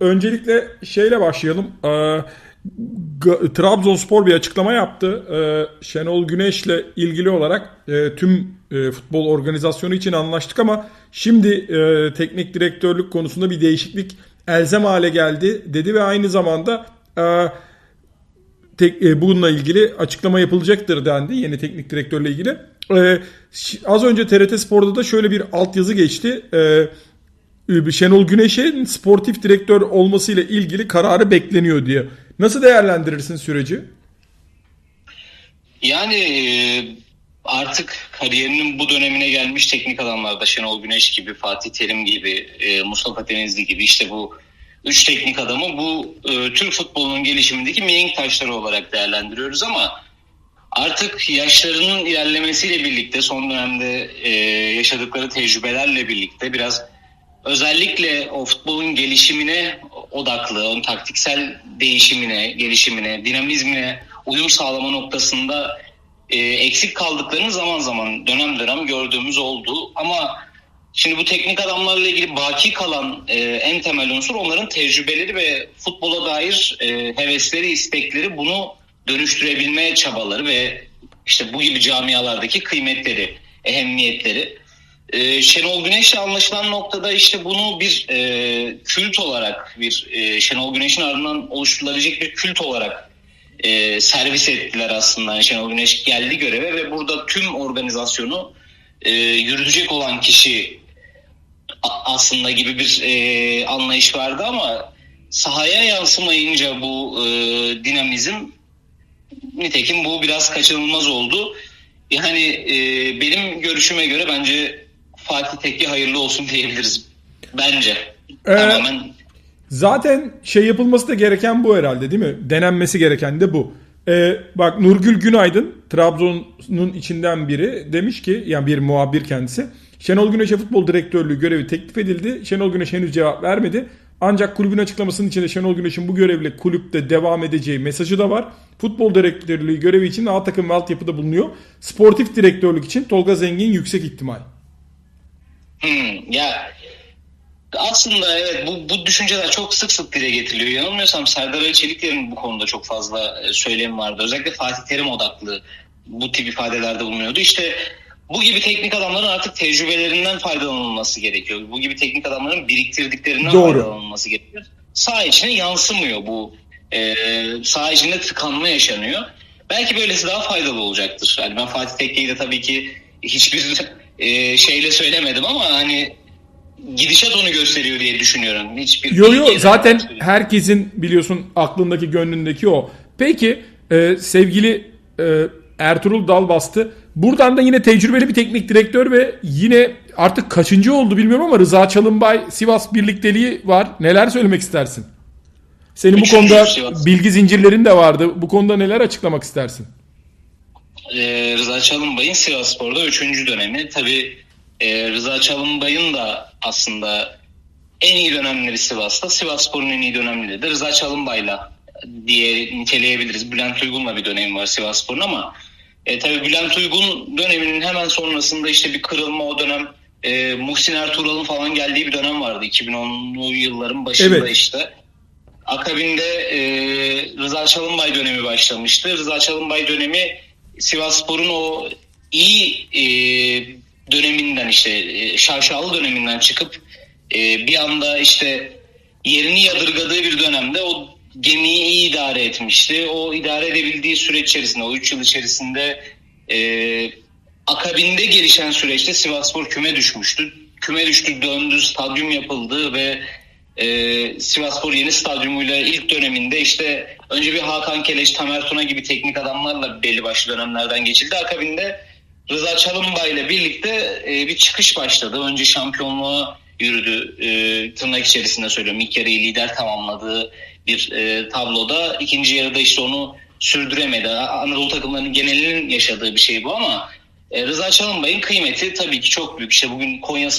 Öncelikle şeyle başlayalım. Ee, Trabzonspor bir açıklama yaptı. Ee, Şenol Güneş'le ilgili olarak e, tüm e, futbol organizasyonu için anlaştık ama şimdi e, teknik direktörlük konusunda bir değişiklik elzem hale geldi dedi ve aynı zamanda e, tek, bununla ilgili açıklama yapılacaktır dendi yeni teknik direktörle ilgili. E, ş- az önce TRT Spor'da da şöyle bir altyazı geçti. E, Şenol Güneş'in sportif direktör olmasıyla ilgili kararı bekleniyor diye. Nasıl değerlendirirsin süreci? Yani e, artık kariyerinin bu dönemine gelmiş teknik adamlarda Şenol Güneş gibi, Fatih Terim gibi, e, Mustafa Denizli gibi işte bu üç teknik adamı bu e, Türk futbolunun gelişimindeki mihenk taşları olarak değerlendiriyoruz ama artık yaşlarının ilerlemesiyle birlikte son dönemde yaşadıkları tecrübelerle birlikte biraz özellikle o futbolun gelişimine odaklı, onun taktiksel değişimine, gelişimine, dinamizmine uyum sağlama noktasında e, eksik kaldıklarını zaman zaman dönem dönem gördüğümüz oldu. Ama şimdi bu teknik adamlarla ilgili baki kalan e, en temel unsur onların tecrübeleri ve futbola dair e, hevesleri, istekleri bunu dönüştürebilme çabaları ve işte bu gibi camialardaki kıymetleri, ehemmiyetleri. Ee, Şenol Güneş'le anlaşılan noktada işte bunu bir e, kült olarak bir e, Şenol Güneş'in ardından oluşturulabilecek bir kült olarak e, servis ettiler aslında. Şenol Güneş geldi göreve ve burada tüm organizasyonu e, yürütecek olan kişi aslında gibi bir e, anlayış vardı ama sahaya yansımayınca bu e, dinamizm nitekim bu biraz kaçınılmaz oldu. Yani e, benim görüşüme göre bence Fatih Tekke hayırlı olsun diyebiliriz. Bence. Ee, Tamamen Zaten şey yapılması da gereken bu herhalde değil mi? Denenmesi gereken de bu. Ee, bak Nurgül Günaydın Trabzon'un içinden biri demiş ki yani bir muhabir kendisi. Şenol Güneş'e futbol direktörlüğü görevi teklif edildi. Şenol Güneş henüz cevap vermedi. Ancak kulübün açıklamasının içinde Şenol Güneş'in bu görevle kulüpte devam edeceği mesajı da var. Futbol direktörlüğü görevi için A takım ve altyapıda bulunuyor. Sportif direktörlük için Tolga Zengin yüksek ihtimal. Hmm, ya aslında evet bu, bu düşünceler çok sık sık dile getiriliyor. Yanılmıyorsam Serdar Ali Çelikler'in bu konuda çok fazla e, söylemi vardı. Özellikle Fatih Terim odaklı bu tip ifadelerde bulunuyordu. İşte bu gibi teknik adamların artık tecrübelerinden faydalanılması gerekiyor. Bu gibi teknik adamların biriktirdiklerinden Doğru. faydalanılması gerekiyor. Sağ içine yansımıyor bu. E, sağ içinde tıkanma yaşanıyor. Belki böylesi daha faydalı olacaktır. Yani ben Fatih Tekke'yi de tabii ki hiçbir e, şeyle söylemedim ama hani gidişat onu gösteriyor diye düşünüyorum. Hiçbir Yo yo zaten herkesin biliyorsun aklındaki gönlündeki o. Peki e, sevgili e, Ertuğrul Dalbastı buradan da yine tecrübeli bir teknik direktör ve yine artık kaçıncı oldu bilmiyorum ama Rıza Çalınbay Sivas birlikteliği var. Neler söylemek istersin? Senin bu Üçüncü konuda Sivas. bilgi zincirlerin de vardı. Bu konuda neler açıklamak istersin? Ee, Rıza Çalınbay'ın Sivasspor'da 3. dönemi. Tabii e, Rıza Çalınbay'ın da aslında en iyi dönemleri Sivas'ta. Sivasspor'un en iyi dönemleri de Rıza Çalınbay'la diye niteleyebiliriz. Bülent Uygun'la bir dönemi var Sivasspor'un ama e, tabii Bülent Uygun döneminin hemen sonrasında işte bir kırılma o dönem e, Muhsin Ertuğrul'un falan geldiği bir dönem vardı. 2010'lu yılların başında Evet. işte. Akabinde e, Rıza Çalınbay dönemi başlamıştı. Rıza Çalınbay dönemi Sivasspor'un o iyi e, döneminden işte e, şaşalı döneminden çıkıp e, bir anda işte yerini yadırgadığı bir dönemde o gemiyi iyi idare etmişti. O idare edebildiği süreç içerisinde, o 3 yıl içerisinde e, akabinde gelişen süreçte Sivasspor küme düşmüştü. Küme düştü, döndü, stadyum yapıldı ve e, Sivasspor yeni stadyumuyla ilk döneminde işte önce bir Hakan Keleş, Tamer Tuna gibi teknik adamlarla belli başlı dönemlerden geçildi. Akabinde Rıza Çalınbay ile birlikte e, bir çıkış başladı. Önce şampiyonluğa yürüdü. E, tırnak içerisinde söylüyorum. İlk yarıyı lider tamamladığı bir e, tabloda. ikinci yarıda işte onu sürdüremedi. Anadolu takımlarının genelinin yaşadığı bir şey bu ama e, Rıza Çalınbay'ın kıymeti tabii ki çok büyük. İşte bugün Konya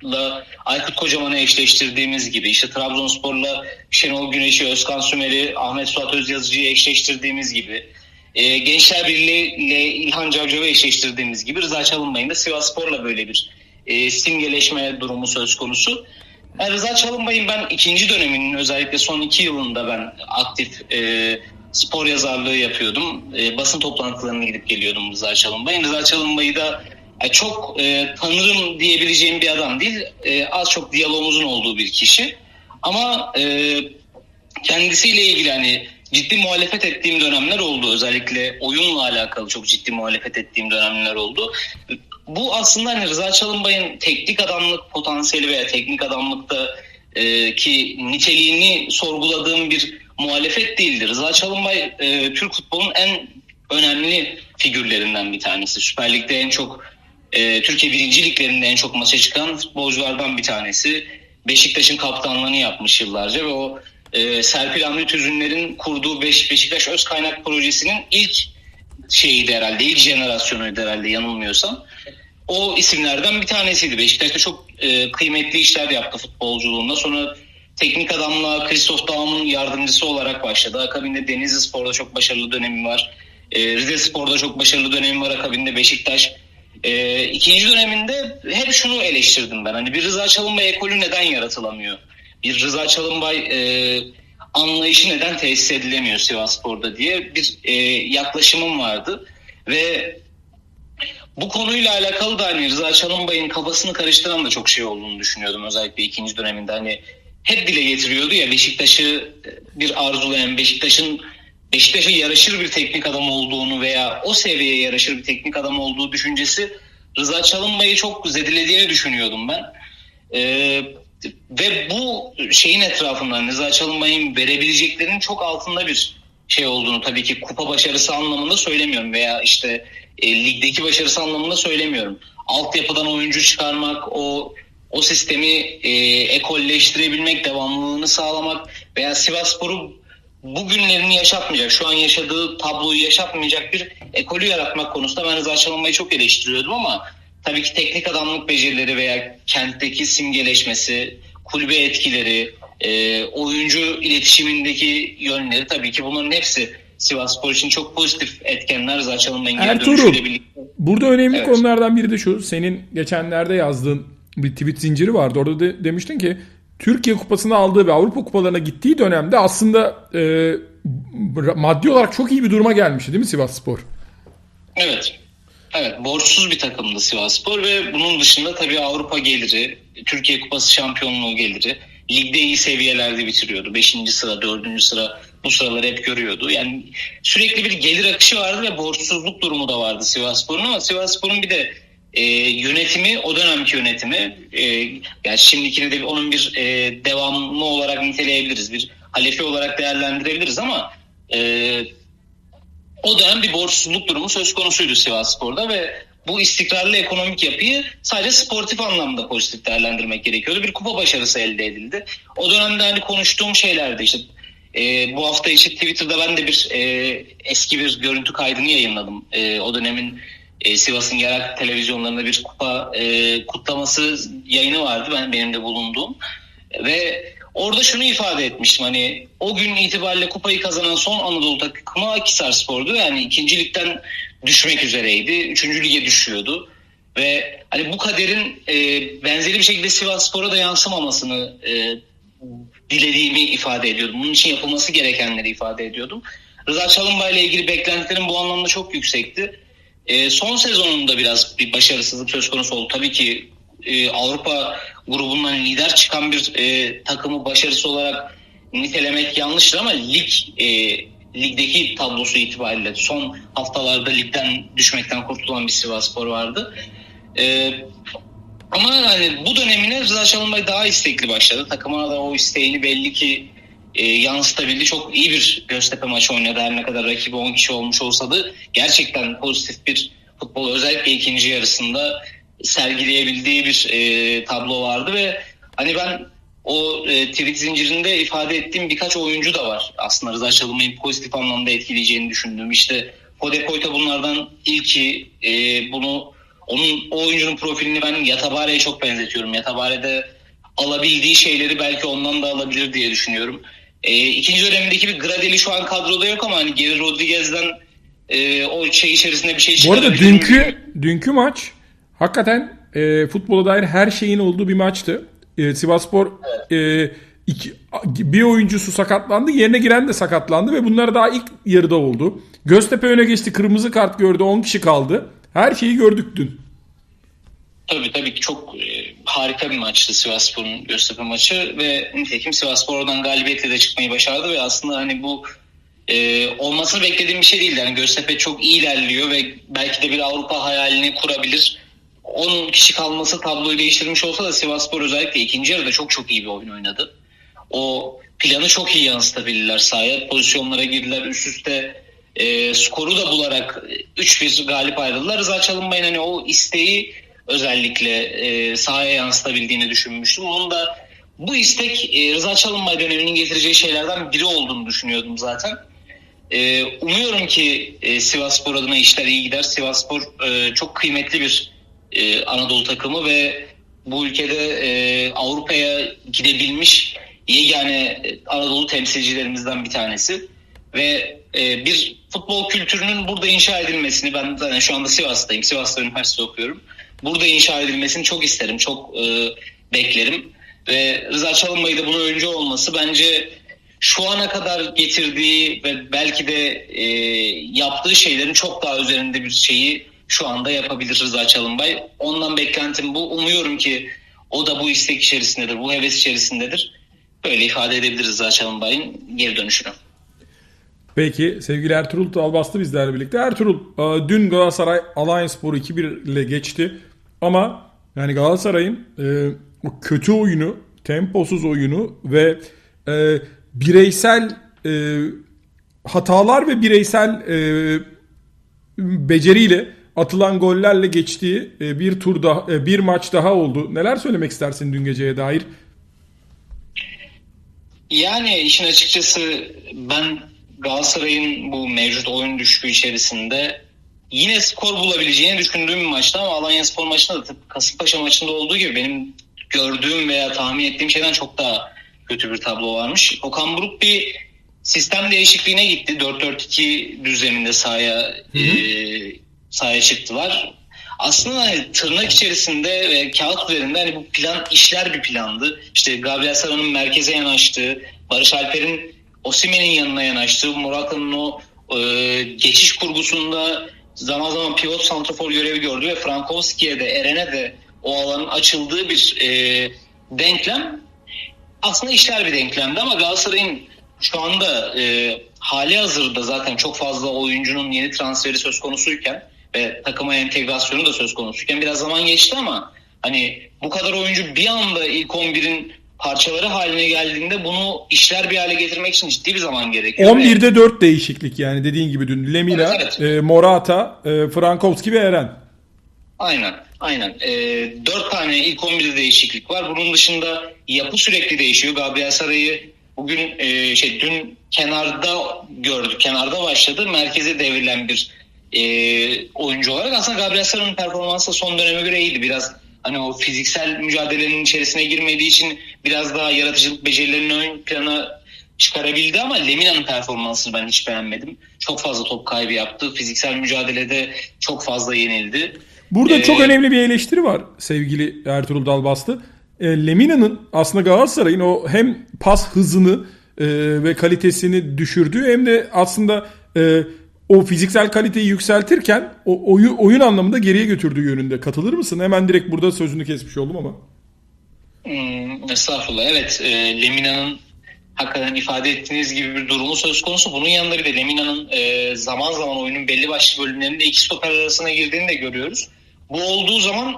Spor'la Aykut Kocaman'ı eşleştirdiğimiz gibi işte Trabzonspor'la Şenol Güneş'i, Özkan Sümer'i, Ahmet Suat Özyazıcı'yı eşleştirdiğimiz gibi e, Gençler Birliği ile İlhan Cavcav'ı eşleştirdiğimiz gibi Rıza Çalınbay'ın da Sivasspor'la böyle bir e, simgeleşme durumu söz konusu. Yani Rıza Çalınbay'ın ben ikinci döneminin özellikle son iki yılında ben aktif e, spor yazarlığı yapıyordum. E, basın toplantılarına gidip geliyordum Rıza Çalınbay'ın. Rıza Çalınbay'ı da e, çok e, tanırım diyebileceğim bir adam değil. E, az çok diyalogumuzun olduğu bir kişi. Ama e, kendisiyle ilgili hani ciddi muhalefet ettiğim dönemler oldu. Özellikle oyunla alakalı çok ciddi muhalefet ettiğim dönemler oldu. Bu aslında hani Rıza Çalınbay'ın teknik adamlık potansiyeli veya teknik adamlıkta e, ki niteliğini sorguladığım bir muhalefet değildir. Rıza Çalınbay e, Türk futbolunun en önemli figürlerinden bir tanesi. Süper Lig'de en çok e, Türkiye birinci liglerinde en çok maça çıkan futbolculardan bir tanesi. Beşiktaş'ın kaptanlığını yapmış yıllarca ve o e, Serpil Hamdi Tüzünler'in kurduğu Beş, Beşiktaş Öz Kaynak Projesi'nin ilk şeyiydi herhalde, ilk jenerasyonuydu herhalde yanılmıyorsam. O isimlerden bir tanesiydi. Beşiktaş'ta çok e, kıymetli işler yaptı futbolculuğunda. Sonra teknik adamla Christoph Daum'un yardımcısı olarak başladı. Akabinde Denizli Spor'da çok başarılı dönemi var. E, Rize Spor'da çok başarılı dönemi var. Akabinde Beşiktaş. E, ikinci döneminde hep şunu eleştirdim ben. Hani bir Rıza Çalınbay ekolü neden yaratılamıyor? Bir Rıza Çalınbay e, anlayışı neden tesis edilemiyor Sivas Spor'da diye bir e, yaklaşımım vardı. Ve bu konuyla alakalı da hani Rıza Çalınbay'ın kafasını karıştıran da çok şey olduğunu düşünüyordum. Özellikle ikinci döneminde hani hep dile getiriyordu ya Beşiktaş'ı bir arzulayan Beşiktaş'ın Beşiktaş'a yaraşır bir teknik adam olduğunu veya o seviyeye yaraşır bir teknik adam olduğu düşüncesi Rıza Çalınbay'ı çok zedelediğini düşünüyordum ben. Ee, ve bu şeyin etrafından Rıza Çalınbay'ın verebileceklerinin çok altında bir şey olduğunu tabii ki kupa başarısı anlamında söylemiyorum veya işte e, ligdeki başarısı anlamında söylemiyorum. Altyapıdan oyuncu çıkarmak, o o sistemi e, ekolleştirebilmek, devamlılığını sağlamak veya Sivasspor'u bugünlerini yaşatmayacak, şu an yaşadığı tabloyu yaşatmayacak bir ekolü yaratmak konusunda ben Rıza Çalınbay'ı çok eleştiriyordum ama tabii ki teknik adamlık becerileri veya kentteki simgeleşmesi, kulübe etkileri, e, oyuncu iletişimindeki yönleri tabii ki bunların hepsi Sivas Spor için çok pozitif etkenler Rıza Çalınbay'ın geri Ertuğrul, burada önemli Evet. konulardan biri de şu. Senin geçenlerde yazdığın bir tweet zinciri vardı. Orada de, demiştin ki Türkiye Kupası'nı aldığı ve Avrupa Kupalarına gittiği dönemde aslında e, maddi olarak çok iyi bir duruma gelmişti değil mi Sivas Spor? Evet. Evet borçsuz bir takımdı Sivasspor ve bunun dışında tabii Avrupa geliri, Türkiye Kupası şampiyonluğu geliri, ligde iyi seviyelerde bitiriyordu. Beşinci sıra, dördüncü sıra bu sıraları hep görüyordu. Yani sürekli bir gelir akışı vardı ve borçsuzluk durumu da vardı Sivasspor'un ama Sivasspor'un bir de e, yönetimi, o dönemki yönetimi, e, yani şimdikini de onun bir e, devamlı olarak niteleyebiliriz, bir halefi olarak değerlendirebiliriz ama e, o dönem bir borçsuzluk durumu söz konusuydu Sivas Spor'da ve bu istikrarlı ekonomik yapıyı sadece sportif anlamda pozitif değerlendirmek gerekiyordu. Bir kupa başarısı elde edildi. O dönemde hani konuştuğum şeylerdi işte e, bu hafta içi Twitter'da ben de bir e, eski bir görüntü kaydını yayınladım. E, o dönemin e, Sivas'ın yerel televizyonlarında bir kupa e, kutlaması yayını vardı ben benim de bulunduğum ve orada şunu ifade etmiştim hani o gün itibariyle kupayı kazanan son Anadolu takımı Akhisar Spor'du yani ikincilikten düşmek üzereydi üçüncü lige düşüyordu ve hani bu kaderin e, benzeri bir şekilde Sivas Spor'a da yansımamasını e, dilediğimi ifade ediyordum. Bunun için yapılması gerekenleri ifade ediyordum. Rıza Çalınbay ile ilgili beklentilerim bu anlamda çok yüksekti. E, son sezonunda biraz bir başarısızlık söz konusu oldu. Tabii ki e, Avrupa grubundan lider çıkan bir e, takımı başarısı olarak nitelemek yanlıştır ama lig e, ligdeki tablosu itibariyle son haftalarda ligden düşmekten kurtulan bir Sivasspor vardı. E, ama hani bu dönemine Rıza Çalınbay daha istekli başladı. Takımına da o isteğini belli ki e, yansıtabildi. Çok iyi bir Göztepe maçı oynadı. Her ne kadar rakibi 10 kişi olmuş olsa da gerçekten pozitif bir futbol özellikle ikinci yarısında sergileyebildiği bir e, tablo vardı ve hani ben o e, tweet zincirinde ifade ettiğim birkaç oyuncu da var. Aslında Rıza Çalınbay'ın pozitif anlamda etkileyeceğini düşündüğüm. İşte Fode Koyta bunlardan ilki e, bunu onun o oyuncunun profilini ben Yatabare'ye çok benzetiyorum. Yatabare'de alabildiği şeyleri belki ondan da alabilir diye düşünüyorum. E, ikinci dönemindeki bir Gradeli şu an kadroda yok ama hani Geri Rodriguez'den e, o şey içerisinde bir şey Bu arada dünkü dünkü maç hakikaten e, futbola dair her şeyin olduğu bir maçtı. E, Sivasspor e, iki, bir oyuncusu sakatlandı. Yerine giren de sakatlandı ve bunlar daha ilk yarıda oldu. Göztepe öne geçti. Kırmızı kart gördü. 10 kişi kaldı. Her şeyi gördük dün. Tabii tabii çok e, harika bir maçtı Sivasspor'un Göztepe maçı ve nitekim Sivasspor oradan galibiyetle de çıkmayı başardı ve aslında hani bu e, olmasını beklediğim bir şey değil. Yani Göztepe çok iyi ilerliyor ve belki de bir Avrupa hayalini kurabilir. 10 kişi kalması tabloyu değiştirmiş olsa da Sivasspor özellikle ikinci yarıda çok çok iyi bir oyun oynadı. O planı çok iyi yansıtabilirler sahaya. Pozisyonlara girdiler üst üste e, skoru da bularak 3-1 galip ayrıldılar. Rıza Çalınbay'ın hani o isteği özellikle e, sahaya yansıtabildiğini düşünmüştüm. Onun da bu istek e, Rıza Çalınbay döneminin getireceği şeylerden biri olduğunu düşünüyordum zaten. E, umuyorum ki e, Sivasspor adına işler iyi gider. Sivasspor e, çok kıymetli bir e, Anadolu takımı ve bu ülkede e, Avrupa'ya gidebilmiş yegane Anadolu temsilcilerimizden bir tanesi. Ve e, bir futbol kültürünün burada inşa edilmesini ben zaten şu anda Sivas'tayım. Sivas'ta üniversite okuyorum. Burada inşa edilmesini çok isterim, çok e, beklerim. Ve Rıza Çalınbay'ı da buna öncü olması bence şu ana kadar getirdiği ve belki de e, yaptığı şeylerin çok daha üzerinde bir şeyi şu anda yapabilir Rıza Çalınbay. Ondan beklentim bu. Umuyorum ki o da bu istek içerisindedir, bu heves içerisindedir. Böyle ifade edebiliriz Rıza Çalınbay'ın geri dönüşünü. Peki sevgili Ertuğrul Talbastı bizlerle birlikte. Ertuğrul e, dün Galatasaray Alliance Spor'u 2-1 ile geçti. Ama yani Galatasaray'ın e, o kötü oyunu, temposuz oyunu ve e, bireysel e, hatalar ve bireysel e, beceriyle atılan gollerle geçtiği e, bir tur daha, e, bir maç daha oldu. Neler söylemek istersin dün geceye dair? Yani işin açıkçası ben Galatasaray'ın bu mevcut oyun düşüşü içerisinde yine skor bulabileceğini düşündüğüm bir maçtı ama Alanya Spor maçında da Kasımpaşa maçında olduğu gibi benim gördüğüm veya tahmin ettiğim şeyden çok daha kötü bir tablo varmış. Okan Buruk bir sistem değişikliğine gitti. 4-4-2 düzleminde sahaya e, sahaya çıktılar. Aslında hani tırnak içerisinde ve kağıt üzerinde hani bu plan işler bir plandı. İşte Gabriel Sara'nın merkeze yanaştığı, Barış Alper'in Osimen'in yanına yanaştığı, Murat'ın o e, geçiş kurgusunda zaman zaman pivot santrafor görevi gördü ve Frankowski'ye de Eren'e de o alanın açıldığı bir e, denklem. Aslında işler bir denklemdi ama Galatasaray'ın şu anda e, hali hazırda zaten çok fazla oyuncunun yeni transferi söz konusuyken ve takıma entegrasyonu da söz konusuyken biraz zaman geçti ama hani bu kadar oyuncu bir anda ilk 11'in parçaları haline geldiğinde bunu işler bir hale getirmek için ciddi bir zaman gerekiyor. 11'de 4 değişiklik yani dediğin gibi dün. Lemina, evet, evet. E, Morata, e, Frankowski ve Eren. Aynen. Aynen. E, 4 tane ilk 11'de değişiklik var. Bunun dışında yapı sürekli değişiyor. Gabriel Saray'ı bugün e, şey dün kenarda gördük. Kenarda başladı. Merkeze devrilen bir e, oyuncu olarak aslında Gabriel Saray'ın performansı son döneme göre iyiydi. Biraz hani o fiziksel mücadelenin içerisine girmediği için biraz daha yaratıcılık becerilerini ön plana çıkarabildi ama Lemina'nın performansını ben hiç beğenmedim. Çok fazla top kaybı yaptı. Fiziksel mücadelede çok fazla yenildi. Burada ee, çok önemli bir eleştiri var sevgili Ertuğrul Dalbastı. E, Lemina'nın aslında Galatasaray'ın o hem pas hızını e, ve kalitesini düşürdüğü hem de aslında e, o fiziksel kaliteyi yükseltirken o oyun, oyun anlamında geriye götürdüğü yönünde. Katılır mısın? Hemen direkt burada sözünü kesmiş oldum ama. Hmm, estağfurullah. Evet. E, Lemina'nın hakikaten ifade ettiğiniz gibi bir durumu söz konusu. Bunun yanında bir de Lemina'nın e, zaman zaman oyunun belli başlı bölümlerinde iki stoper arasına girdiğini de görüyoruz. Bu olduğu zaman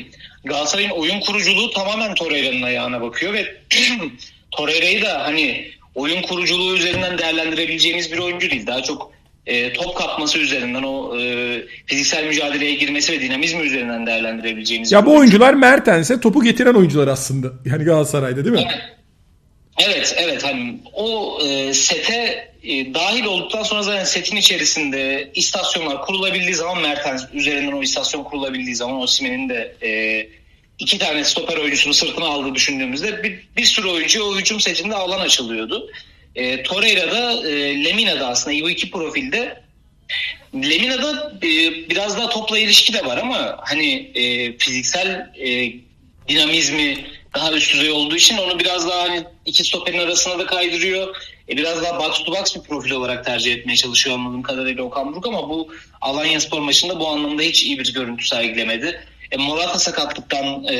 Galatasaray'ın oyun kuruculuğu tamamen Torreira'nın ayağına bakıyor ve Torreira'yı da hani oyun kuruculuğu üzerinden değerlendirebileceğimiz bir oyuncu değil. Daha çok e, top kapması üzerinden o e, fiziksel mücadeleye girmesi ve dinamizmi üzerinden değerlendirebileceğimiz. Ya bu oyuncu. oyuncular Mertens'e topu getiren oyuncular aslında. Yani Galatasaray'da değil mi? Evet. Evet, evet. Hani o e, sete e, dahil olduktan sonra zaten setin içerisinde istasyonlar kurulabildiği zaman Mertens üzerinden o istasyon kurulabildiği zaman Osimhen'in de e, iki tane stoper oyuncusunu sırtına aldığı düşündüğümüzde bir, bir sürü oyuncu o hücum setinde alan açılıyordu. E, Torreira'da, e, Lemina'da aslında bu iki profilde Lemina'da e, biraz daha topla ilişki de var ama hani e, fiziksel e, dinamizmi daha üst düzey olduğu için onu biraz daha hani iki stoperin arasına da kaydırıyor. E, biraz daha box to box bir profil olarak tercih etmeye çalışıyor anladığım kadarıyla Okan Buruk ama bu Alanya Spor maçında bu anlamda hiç iyi bir görüntü sergilemedi. E, Morata sakatlıktan e,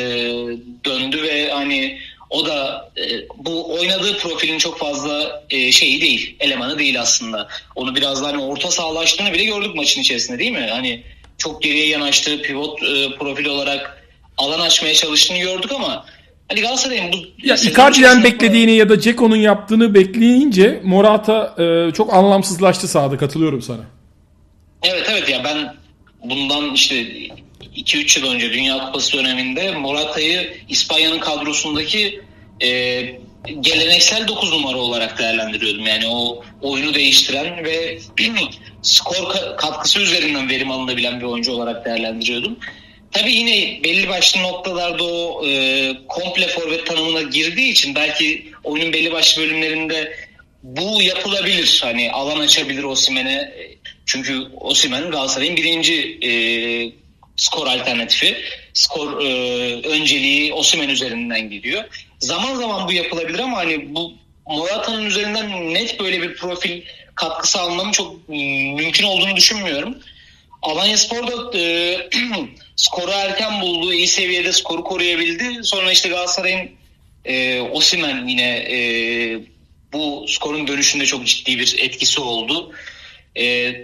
döndü ve hani o da e, bu oynadığı profilin çok fazla e, şeyi değil, elemanı değil aslında. Onu biraz daha hani orta sahalaştığını bile gördük maçın içerisinde değil mi? Hani çok geriye yanaştığı pivot e, profil olarak alan açmaya çalıştığını gördük ama hani Galatasaray'ın bu Ya Icardi'den beklediğini ya da Ceko'nun yaptığını bekleyince Morata e, çok anlamsızlaştı sahada katılıyorum sana. Evet evet ya ben bundan işte 2-3 yıl önce Dünya Kupası döneminde Morata'yı İspanya'nın kadrosundaki e, geleneksel 9 numara olarak değerlendiriyordum. Yani o oyunu değiştiren ve skor ka- katkısı üzerinden verim alınabilen bir oyuncu olarak değerlendiriyordum. Tabii yine belli başlı noktalarda o e, komple forvet tanımına girdiği için belki oyunun belli başlı bölümlerinde bu yapılabilir. Hani alan açabilir Osimhen'e. Çünkü Osimhen Galatasaray'ın birinci e, skor alternatifi. Skor e, önceliği Osimhen üzerinden gidiyor. Zaman zaman bu yapılabilir ama hani bu Morata'nın üzerinden net böyle bir profil katkısı almanın çok mm, mümkün olduğunu düşünmüyorum. Alanya Spor'da e, skoru erken buldu. iyi seviyede skoru koruyabildi. Sonra işte Galatasaray'ın e, Osimhen yine e, bu skorun dönüşünde çok ciddi bir etkisi oldu. E,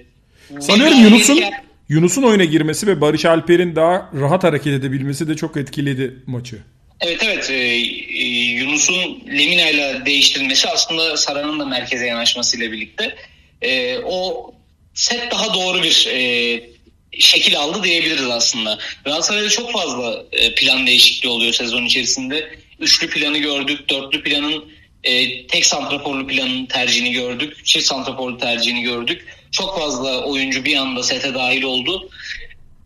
Sanıyorum Yunus'un Yunus'un oyuna girmesi ve Barış Alper'in daha rahat hareket edebilmesi de çok etkiledi maçı. Evet evet e, e, Yunus'un Lemina ile değiştirilmesi aslında Sara'nın da merkeze yanaşmasıyla birlikte e, o set daha doğru bir e, şekil aldı diyebiliriz aslında. Galatasaray'da çok fazla plan değişikliği oluyor sezon içerisinde. Üçlü planı gördük, dörtlü planın e, tek santraforlu planın tercihini gördük, çift santraforlu tercihini gördük. Çok fazla oyuncu bir anda sete dahil oldu.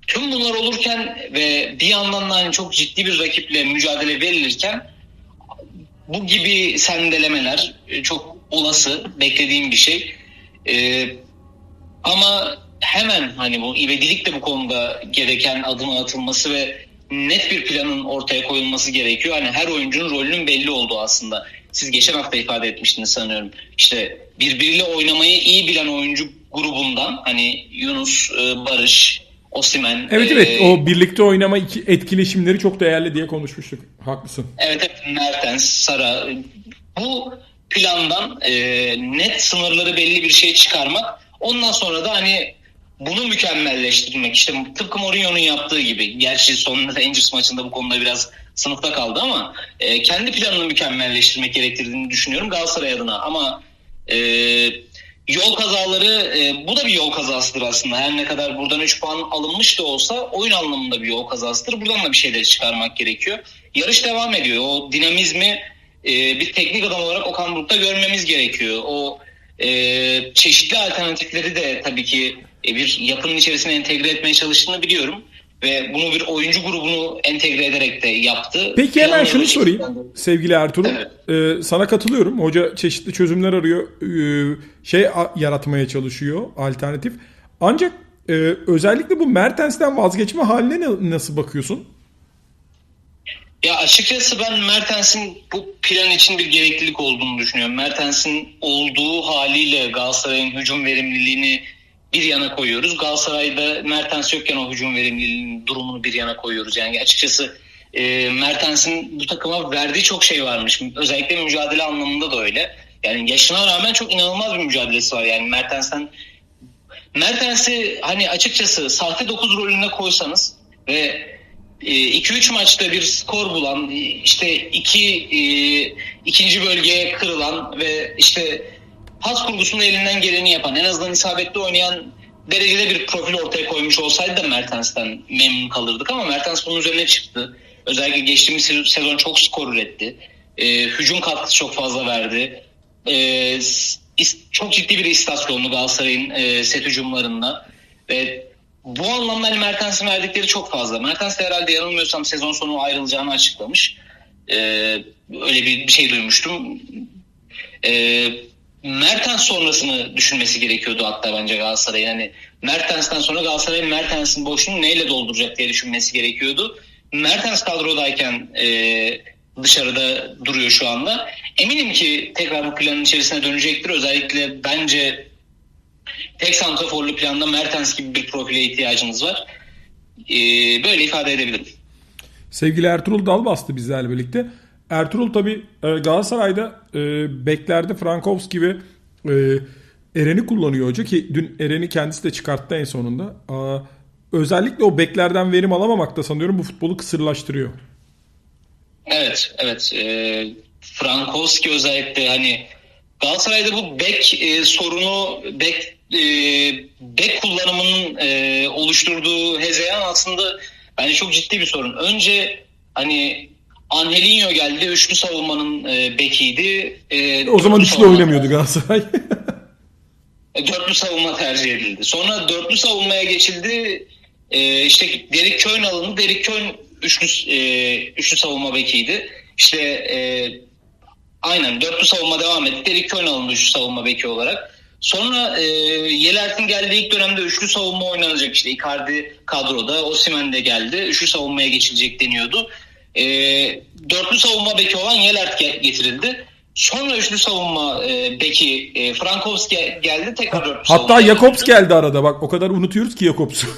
Tüm bunlar olurken ve bir yandan da hani çok ciddi bir rakiple mücadele verilirken bu gibi sendelemeler e, çok olası, beklediğim bir şey. E, ama hemen hani bu ivedilik de bu konuda gereken adımı atılması ve net bir planın ortaya koyulması gerekiyor. Hani her oyuncunun rolünün belli olduğu aslında. Siz geçen hafta ifade etmiştiniz sanıyorum. İşte birbiriyle oynamayı iyi bilen oyuncu grubundan hani Yunus, e, Barış, Osimhen. Evet evet o birlikte oynama etkileşimleri çok değerli diye konuşmuştuk. Haklısın. Evet, evet Mertens, Sara. Bu plandan e, net sınırları belli bir şey çıkarmak. Ondan sonra da hani bunu mükemmelleştirmek. İşte tıpkı Mourinho'nun yaptığı gibi. Gerçi sonunda Rangers maçında bu konuda biraz sınıfta kaldı ama e, kendi planını mükemmelleştirmek gerektirdiğini düşünüyorum Galatasaray adına. Ama e, yol kazaları e, bu da bir yol kazasıdır aslında. Her ne kadar buradan 3 puan alınmış da olsa oyun anlamında bir yol kazasıdır. Buradan da bir şeyleri çıkarmak gerekiyor. Yarış devam ediyor. O dinamizmi e, bir teknik adam olarak Okan Buruk'ta görmemiz gerekiyor. O e, çeşitli alternatifleri de tabii ki e, bir yapının içerisine entegre etmeye çalıştığını biliyorum. Ve bunu bir oyuncu grubunu entegre ederek de yaptı. Peki hemen Planlı şunu sorayım şekilde- sevgili Ertuğrul. Ee, sana katılıyorum. Hoca çeşitli çözümler arıyor. Ee, şey yaratmaya çalışıyor alternatif. Ancak e, özellikle bu Mertens'ten vazgeçme haline ne- nasıl bakıyorsun? Ya açıkçası ben Mertens'in bu plan için bir gereklilik olduğunu düşünüyorum. Mertens'in olduğu haliyle Galatasaray'ın hücum verimliliğini bir yana koyuyoruz. Galatasaray'da Mertens yokken o hücum verimliliğinin durumunu bir yana koyuyoruz. Yani açıkçası e, Mertens'in bu takıma verdiği çok şey varmış. Özellikle mücadele anlamında da öyle. Yani yaşına rağmen çok inanılmaz bir mücadelesi var. Yani Mertens'ten Mertens'i hani açıkçası sahte 9 rolüne koysanız ve 2-3 maçta bir skor bulan işte iki e, ikinci bölgeye kırılan ve işte pas kurgusunda elinden geleni yapan en azından isabetli oynayan derecede bir profil ortaya koymuş olsaydı da Mertens'ten memnun kalırdık ama Mertens bunun üzerine çıktı. Özellikle geçtiğimiz sezon çok skor üretti. E, hücum katkısı çok fazla verdi. E, çok ciddi bir istasyonlu Galatasaray'ın e, set hücumlarında ve bu anlamda hani Mertens'in verdikleri çok fazla. Mertens de herhalde yanılmıyorsam sezon sonu ayrılacağını açıklamış. Ee, öyle bir, bir şey duymuştum. Ee, Mertens sonrasını düşünmesi gerekiyordu hatta bence Galatasaray'ın. Yani Mertens'ten sonra Galatasaray'ın Mertens'in boşluğunu neyle dolduracak diye düşünmesi gerekiyordu. Mertens kadrodayken e, dışarıda duruyor şu anda. Eminim ki tekrar bu planın içerisine dönecektir. Özellikle bence tek santraforlu planda Mertens gibi bir profile ihtiyacınız var. Ee, böyle ifade edebilirim. Sevgili Ertuğrul Dalbastı bizlerle birlikte. Ertuğrul tabi e, Galatasaray'da e, beklerde Frankowski ve e, Eren'i kullanıyor hoca ki dün Eren'i kendisi de çıkarttı en sonunda. Özellikle o beklerden verim alamamak da sanıyorum bu futbolu kısırlaştırıyor. Evet, evet. E, Frankowski özellikle hani Galatasaray'da bu bek e, sorunu bek e, bek kullanımının e, oluşturduğu hezeyan aslında bence çok ciddi bir sorun. Önce hani Angelinho geldi. Üçlü savunmanın e, bekiydi. E, o zaman üçlü oynamıyordu Galatasaray. E, dörtlü savunma tercih edildi. Sonra dörtlü savunmaya geçildi. E, işte Derek Köhn alındı. Derek Köhn üçlü, e, üçlü savunma bekiydi. İşte e, aynen dörtlü savunma devam etti. Derek Köhn alındı üçlü savunma beki olarak. Sonra e, Yelert'in geldiği ilk dönemde üçlü savunma oynanacak. İşte Icardi kadroda, Osimhen de geldi. Üçlü savunmaya geçilecek deniyordu. E, dörtlü savunma beki olan Yelert getirildi. Sonra üçlü savunma e, beki e, Frankowski geldi tekrar dörtlü Hatta Jakobs geldi arada bak o kadar unutuyoruz ki Jakobs'u.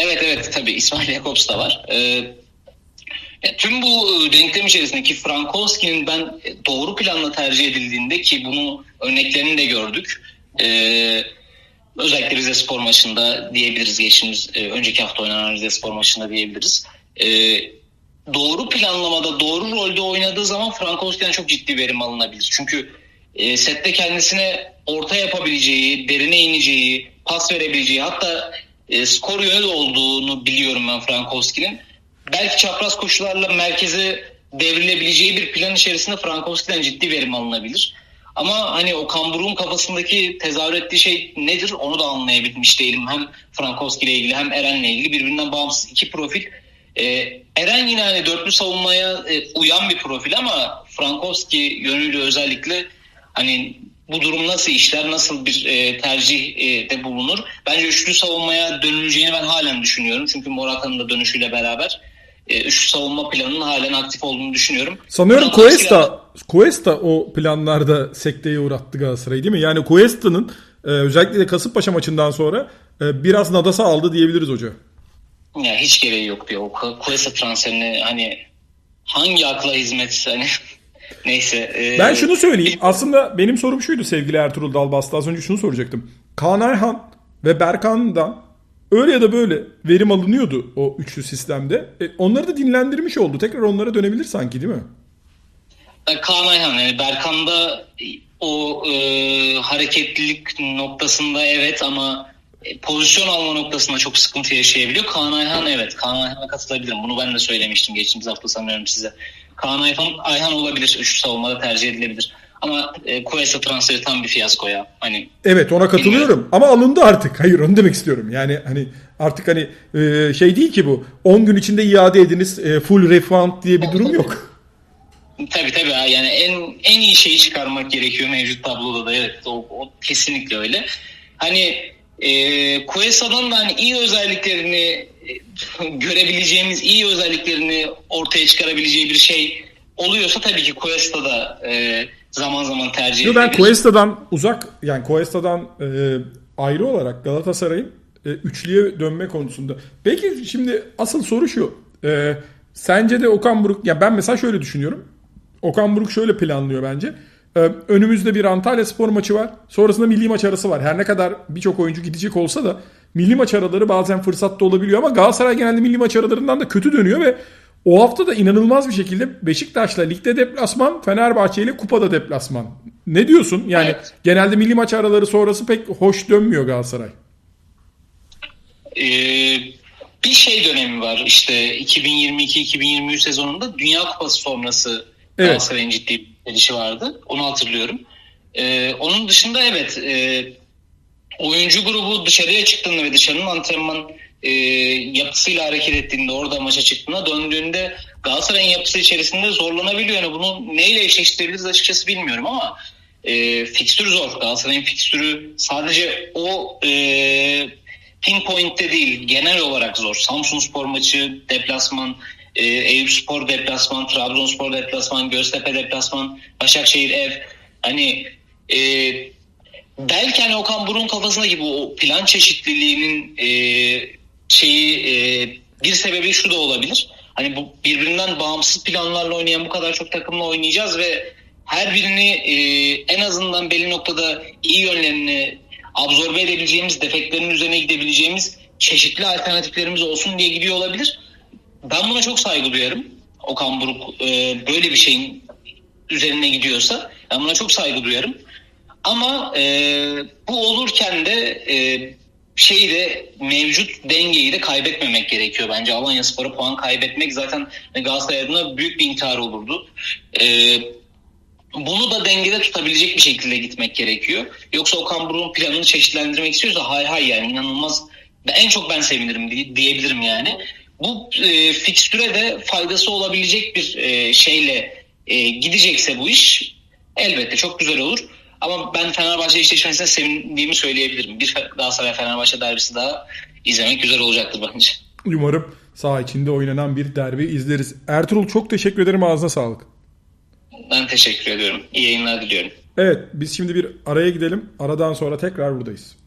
Evet evet tabii İsmail Jakobs da var. E, tüm bu e, denklem içerisindeki Frankowski'nin ben doğru planla tercih edildiğinde ki bunu örneklerini de gördük. E, özellikle Rize Spor maçında diyebiliriz geçtiğimiz e, önceki hafta oynanan Rize Spor maçında diyebiliriz. E, doğru planlamada doğru rolde oynadığı zaman Frankowski'den çok ciddi verim alınabilir. Çünkü e, sette kendisine orta yapabileceği, derine ineceği, pas verebileceği hatta e, skor yönü olduğunu biliyorum ben Frankowski'nin. Belki çapraz koşularla merkeze devrilebileceği bir plan içerisinde Frankowski'den ciddi verim alınabilir. Ama hani o kamburun kafasındaki tezahür ettiği şey nedir onu da anlayabilmiş değilim. Hem Frankowski ile ilgili hem Eren'le ilgili birbirinden bağımsız iki profil. Ee, Eren yine hani dörtlü savunmaya e, uyan bir profil ama Frankowski yönüyle özellikle hani bu durum nasıl işler, nasıl bir e, tercih e, de bulunur? Bence üçlü savunmaya dönüleceğini ben halen düşünüyorum. Çünkü Morata'nın da dönüşüyle beraber e, üçlü savunma planının halen aktif olduğunu düşünüyorum. Sanıyorum Cuesta, Cuesta o planlarda sekteye uğrattı Galatasaray'ı değil mi? Yani Cuesta'nın e, özellikle de Kasımpaşa maçından sonra e, biraz nadasa aldı diyebiliriz hoca. Ya hiç gereği yok diyor. O Cuesta transferini hani hangi akla hizmet hani Neyse. E... Ben şunu söyleyeyim. Aslında benim sorum şuydu sevgili Ertuğrul Dalbastı. Az önce şunu soracaktım. Kaan Ayhan ve Berkan'dan öyle ya da böyle verim alınıyordu o üçlü sistemde. E, onları da dinlendirmiş oldu. Tekrar onlara dönebilir sanki değil mi? Kaan Ayhan yani Berkan'da o e, hareketlilik noktasında evet ama e, pozisyon alma noktasında çok sıkıntı yaşayabiliyor. Kaan Ayhan evet. Kaan Ayhan'a katılabilirim. Bunu ben de söylemiştim geçtiğimiz hafta sanıyorum size. Kaan Ayhan, Ayhan olabilir. Üçlü savunmada tercih edilebilir. Ama e, Cuesta transferi tam bir fiyasko ya. Hani Evet ona katılıyorum bilmiyorum. ama alındı artık. Hayır onu demek istiyorum. Yani hani artık hani e, şey değil ki bu. 10 gün içinde iade ediniz e, full refund diye bir durum yok. Tabii tabii yani en en iyi şeyi çıkarmak gerekiyor mevcut tabloda da evet o, o kesinlikle öyle. Hani e, Cuesta'nın da hani iyi özelliklerini görebileceğimiz iyi özelliklerini ortaya çıkarabileceği bir şey oluyorsa tabii ki Cuesta da e, zaman zaman tercih edilir. Ben Cuesta'dan uzak yani Cuesta'dan e, ayrı olarak Galatasaray'ın e, üçlüye dönme konusunda. Peki şimdi asıl soru şu. E, sence de Okan Buruk ya ben mesela şöyle düşünüyorum. Okan Buruk şöyle planlıyor bence. E, önümüzde bir Antalya spor maçı var. Sonrasında milli maç arası var. Her ne kadar birçok oyuncu gidecek olsa da milli maç araları bazen fırsatta olabiliyor ama Galatasaray genelde milli maç aralarından da kötü dönüyor ve o hafta da inanılmaz bir şekilde Beşiktaş'la ligde deplasman, Fenerbahçe ile kupada deplasman. Ne diyorsun? Yani evet. genelde milli maç araları sonrası pek hoş dönmüyor Galatasaray. Ee, bir şey dönemi var işte 2022-2023 sezonunda Dünya Kupası sonrası evet. Galatasaray'ın ciddi gelişi vardı. Onu hatırlıyorum. Ee, onun dışında evet e, oyuncu grubu dışarıya çıktığında ve dışarının antrenman e, yapısıyla hareket ettiğinde orada maça çıktığında döndüğünde Galatasaray'ın yapısı içerisinde zorlanabiliyor. Yani bunu neyle eşleştirebiliriz açıkçası bilmiyorum ama e, fikstürü zor. Galatasaray'ın fikstürü sadece o e, pinpoint'te değil genel olarak zor. Samsun Spor maçı, deplasman, e, Eyüpspor deplasman, Trabzonspor deplasman, Göztepe deplasman, Başakşehir ev. Hani e, belki hani Okan Burun kafasında gibi o plan çeşitliliğinin e, şeyi e, bir sebebi şu da olabilir. Hani bu birbirinden bağımsız planlarla oynayan bu kadar çok takımla oynayacağız ve her birini e, en azından belli noktada iyi yönlerini absorbe edebileceğimiz, defeklerin üzerine gidebileceğimiz çeşitli alternatiflerimiz olsun diye gidiyor olabilir. Ben buna çok saygı duyarım. Okan Buruk e, böyle bir şeyin üzerine gidiyorsa ben buna çok saygı duyarım. Ama e, bu olurken de e, şeyi de mevcut dengeyi de kaybetmemek gerekiyor bence. Alanya Spor'a puan kaybetmek zaten Galatasaray adına büyük bir intihar olurdu. E, bunu da dengede tutabilecek bir şekilde gitmek gerekiyor. Yoksa Okan Buruk'un planını çeşitlendirmek istiyorsa hay hay yani inanılmaz. En çok ben sevinirim diye, diyebilirim yani. Bu e, fikstüre de faydası olabilecek bir e, şeyle e, gidecekse bu iş elbette çok güzel olur. Ama ben Fenerbahçe eşleşmesine sevindiğimi söyleyebilirim. Bir Galatasaray Fenerbahçe derbisi daha izlemek güzel olacaktır bence. Umarım saha içinde oynanan bir derbi izleriz. Ertuğrul çok teşekkür ederim ağzına sağlık. Ben teşekkür ediyorum. İyi yayınlar diliyorum. Evet biz şimdi bir araya gidelim. Aradan sonra tekrar buradayız.